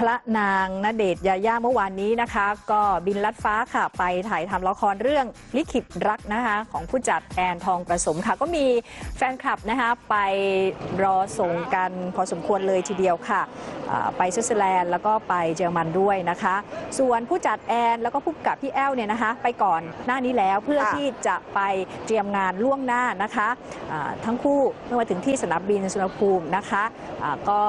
พระนางณเดชยาย่าเมื่อวานนี้นะคะ ก็บินลัดฟ้าค่ะ ไปถ่ายทำละครเรื่องลิขิตรักนะคะ ของผู้จัดแอนทองประสมค่ะ ก็มีแฟนคลับนะคะไปรอส่งกันพอสมควรเลยทีเดียวค่ะไปสวิตเซอร์แลนด์แล้วก็ไปเยอรมันด้วยนะคะ ส่วนผู้จัดแอนแล้วก็ผู้กำกับพี่แอลเนี่ยนะคะ ไปก่อนหน้านี้แล้วเพื่อที่จะไปเตรียมงานล่วงหน้านะคะทั้งคู่เมื่อมาถึงที่สนามบินสุวรรณภูมินะคะอ่าก็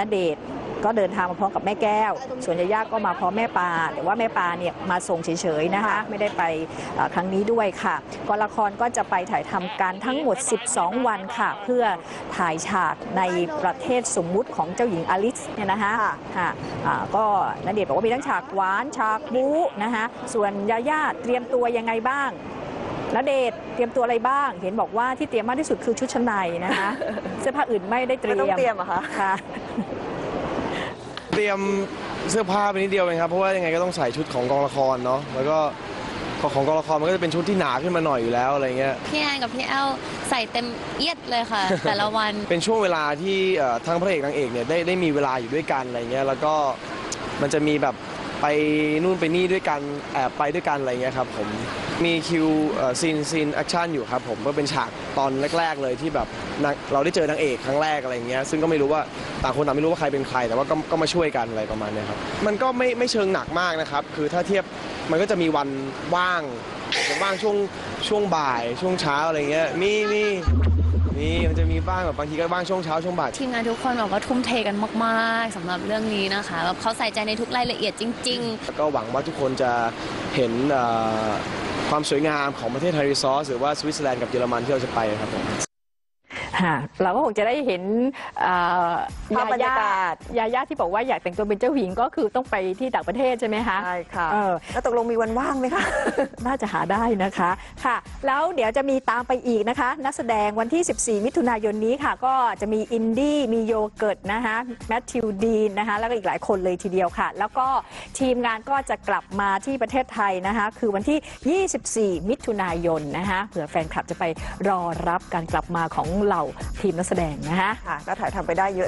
ณเดช ก็เดินทางมาพร้อมกับแม่แก้ว ส่วนยาย่าก็มาพร้อมแม่ปาแต่ว่าแม่ปาเนี่ยมาส่งเฉยๆนะคะ ไม่ได้ไปเอ่อครั้งนี้ด้วยค่ะก็ละครก็จะไปถ่ายทำการทั้งหมด 12 วันค่ะ เพื่อถ่ายฉากในประเทศสมมุติของเจ้าหญิงอลิซเนี่ยนะคะค่ะค่ะอ่าก็ณเดชน์บอกว่ามีทั้งฉากหวานฉากบู๊นะคะส่วนยาย่าเตรียมตัวยังไงบ้างณเดชน์เตรียมตัวอะไรบ้าง เห็นบอกว่าที่เตรียมมากที่สุดคือชุดชั้นในนะคะเสื้อผ้าอื่นไม่ได้เตรียไม่มต้องเตรียมเหรอคะค่ะ เตรียมเสื้อผ้าไปนิดเดียวเองครับเพราะว่ายังไงก็ต้องใส่ชุดของกองละครเนาะแล้วก็ของของกองละครมันก็จะเป็นชุดที่หนาขึ้นมาหน่อยอยู่แล้วอะไรเงี้ยพี่แอนกับพี่แอลใส่เต็มเอียดเลยค่ะ แต่ละวันเป็นช่วงเวลาที่เอ่อทั้งพระเอกนางเอกเนี่ยได้ได้มีเวลาอยู่ด้วยกันอะไรเงี้ยแล้วก็มันจะมีแบบ ไปนู่นไปนี่ด้วยกันแอบไปด้วยกันอะไรเงี้ยครับผมมีคิวซีนซีนแอคชั่นอยู่ครับผมก็เป็นฉากตอนแรก ๆ เลยที่แบบเราได้เจอนางเอกครั้งแรกอะไรเงี้ยซึ่งก็ไม่รู้ว่าต่างคนต่างไม่รู้ว่าใครเป็นใคร แต่ว่าก็ก็มาช่วยกันอะไรประมาณเนี้ยครับมันก็ไม่ไม่เชิงหนักมากนะครับคือถ้าเทียบมันก็จะมีวันว่างว่างช่วงช่วงบ่าย ช่วงเช้าอะไรเงี้ยมีมี มีมันจะมีบ้างแบบบางทีก็บ้างช่วงเช้าช่วงบ่ายทีมงานทุกคนแบบว่าทุ่มเทกันมากๆสำหรับเรื่องนี้นะคะแบบเขาใส่ใจในทุกรายละเอียดจริง ๆ แล้วก็หวังว่าทุกคนจะเห็นเอ่อความสวยงามของประเทศไทยรีซอสหรือว่าสวิตเซอร์แลนด์กับเยอรมันที่เราจะไปครับผม ค่ะเราก็คงจะได้เห็นเอ่อภาพบรรยากาศ ยาย่าที่บอกว่าอยากแต่งตัวเป็นเจ้าหญิงก็คือต้องไปที่ต่างประเทศใช่ไหมคะ ใช่ค่ะ เออ แล้วตกลงมีวันว่างไหมคะ น่าจะหาได้นะคะค่ะ แล้วเดี๋ยวจะมีตามไปอีกนะคะ นักแสดงวันที่ 14 มิถุนายนนี้ค่ะ ก็จะมีอินดี้มีโยเกิร์ตนะคะแมทธิวดีนนะคะ แล้วก็อีกหลายคนเลยทีเดียวค่ะ แล้วก็ทีมงานก็จะกลับมาที่ประเทศไทยนะคะ คือวันที่ 24 มิถุนายนนะคะเผื่อแฟนคลับจะไปรอรับการกลับมาของเหล่าทีมนักแสดงนะคะ ค่ะก็ถ่ายทำไปได้เยอะ